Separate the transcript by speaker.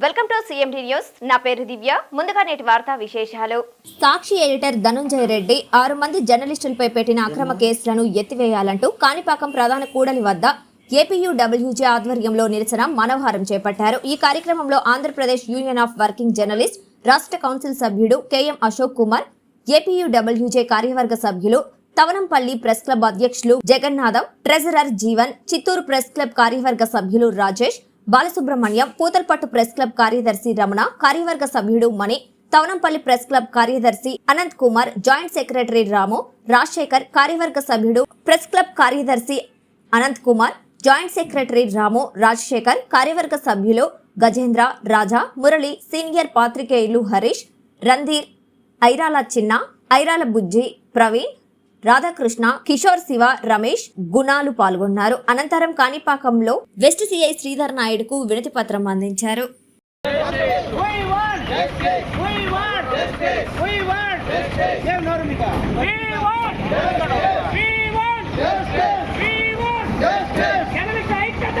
Speaker 1: Welcome to CMD news. నా పేరు దివ్య. ముందుగా నేటి వార్తా విశేషాలు.
Speaker 2: సాక్షి ఎడిటర్ ధనుంజయ రెడ్డి ఆరు మంది జర్నలిస్టులపై పెట్టిన అక్రమ కేసులను ఎత్తివేయాలంటూ కాణిపాకం ప్రధాన కూడలి వద్ద ఏపీయూడబ్ల్యూజే ఆధ్వర్యంలో నిరసన మనోహారం చేపట్టారు. ఈ కార్యక్రమంలో Andhra Pradesh union of working journalist రాష్ట్ర కౌన్సిల్ సభ్యుడు K M Ashok Kumar APUWJ కార్యవర్గ సభ్యులు తవనంపల్లి ప్రెస్ క్లబ్ అధ్యక్షులు Jagannatham treasurer Jeevan Chittoor press club కార్యవర్గ సభ్యులు రాజేష్ బాలసుబ్రహ్మణ్యం పూతల్పట్టు ప్రెస్ క్లబ్ కార్యదర్శి రమణ కార్యవర్గ సభ్యుడు మణి తవనంపల్లి ప్రెస్ క్లబ్ కార్యదర్శి అనంత్ కుమార్ జాయింట్ సెక్రటరీ రాము రాజశేఖర్ కార్యవర్గ సభ్యుడు ప్రెస్ క్లబ్ కార్యదర్శి అనంత్ కుమార్ జాయింట్ సెక్రటరీ రాము రాజశేఖర్ కార్యవర్గ సభ్యులు గజేంద్ర రాజా మురళి సీనియర్ పాత్రికేయులు హరీష్ రంధీర్ ఐరాల చిన్న ఐరాల బుజ్జి ప్రవీణ్ రాధాకృష్ణ కిషోర్ శివ రమేష్ గుణాలు పాల్గొన్నారు అనంతరం కాణిపాకంలో వెస్ట్ సిఐ శ్రీధర్ నాయుడుకు వినతి పత్రం అందించారు
Speaker 3: We want justice. We want justice. We want justice. ఏం నోరు మీకు? We want justice. We want justice. We want justice. Journalist ఐక్యత.